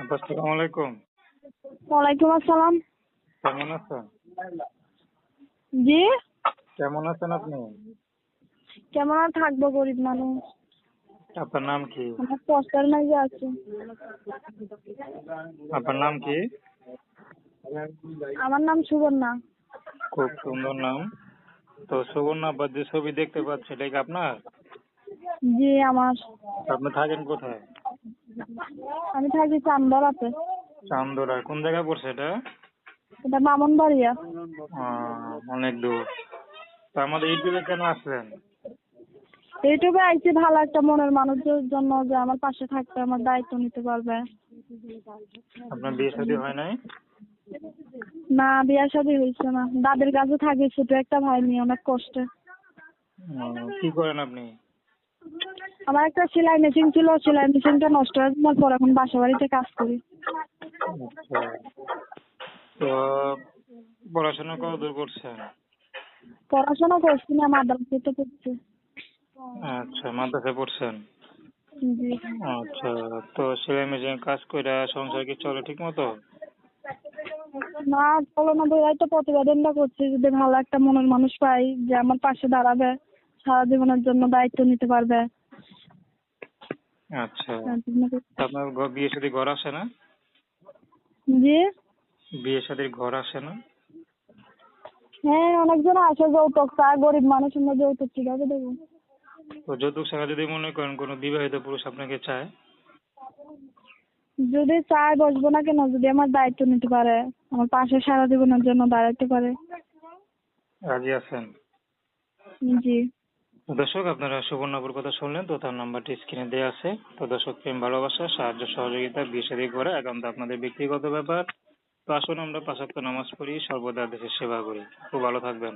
আসসালামু আলাইকুম। ওয়ালাইকুম আসসালাম। কেমন আছেন? জি। কেমন আছেন আপনি? কেমন আর থাকব গরিব মানুষ। আপনার নাম কি? আমার কষ্টের মাঝে আছে। আপনার নাম কি? আমার নাম সুবর্ণা। খুব সুন্দর নাম। তো সুবর্ণ আব্বার যে ছবি দেখতে পাচ্ছি এটা কি আপনার? জি আমার। আপনি থাকেন কোথায়? আমি থাকি চান্দরাতে। চান্দোরা কোন জায়গায় পড়ছে এটা? এটা মামনবাড়িয়া। অনেক দূর। তো আমাদের ইউটিউবে কেন আসলেন? ইউটিউবে আইছি ভালো একটা মনের মানুষের জন্য যে আমার পাশে থাকতে আমার দায়িত্ব নিতে পারবে। আপনার বিয়ে শাদী হয় নাই? না বিয়া শাদী হয়েছে না। দাদের কাছে থাকি ছোট একটা ভাই নিয়ে অনেক কষ্টে। কি করেন আপনি? আমার একটা সেলাই মেশিন ছিল সেলাই মেশিনটা নষ্ট হয়ে যাওয়ার পর এখন বাসা বাড়িতে কাজ করি। আচ্ছা। তো পড়াশোনা কত দূর করছেন? পড়াশোনা করছি না মাদ্রাসাতে পড়ছি। আচ্ছা মাদ্রাসায় পড়ছেন? জি। আচ্ছা তো সেলাই মেশিন কাজ করে সংসার কি চলে ঠিক মতো না চলো না বই তো প্রতিবেদনটা করছি যদি ভালো একটা মনের মানুষ পাই যে আমার পাশে দাঁড়াবে সারা জীবনের জন্য দায়িত্ব নিতে পারবে। আচ্ছা। তো আপনার বিয়ে শাদী ঘর আসে না? জি? বিয়ে শাদীর ঘর আসে না? হ্যাঁ অনেকজন আসে যৌতুক চায় গরিব মানুষ আমরা যৌতুক কীভাবে দেবো? তো যৌতুক ছাড়া যদি মনে করেন কোনো বিবাহিত পুরুষ আপনাকে চায়? যদি চায় বসবো না কেন? যদি আমার দায়িত্ব নিতে পারে আমার পাশে সারা জীবনের জন্য দাঁড়াতে পারে। রাজি আছেন? জি। তো দর্শক, আপনারা সুবর্ণাপুর কথা শুনলেন, তো তার নাম্বারটি স্ক্রিনে দেওয়া আছে। তো দর্শক, প্রেম, ভালোবাসা, সাহায্য, সহযোগিতা শাদী করে একান্ত আপনাদের ব্যক্তিগত ব্যাপার। তো আসুন আমরা পাঁচ নামাজ পড়ি, সর্বদা দেশের সেবা করি। খুব ভালো থাকবেন।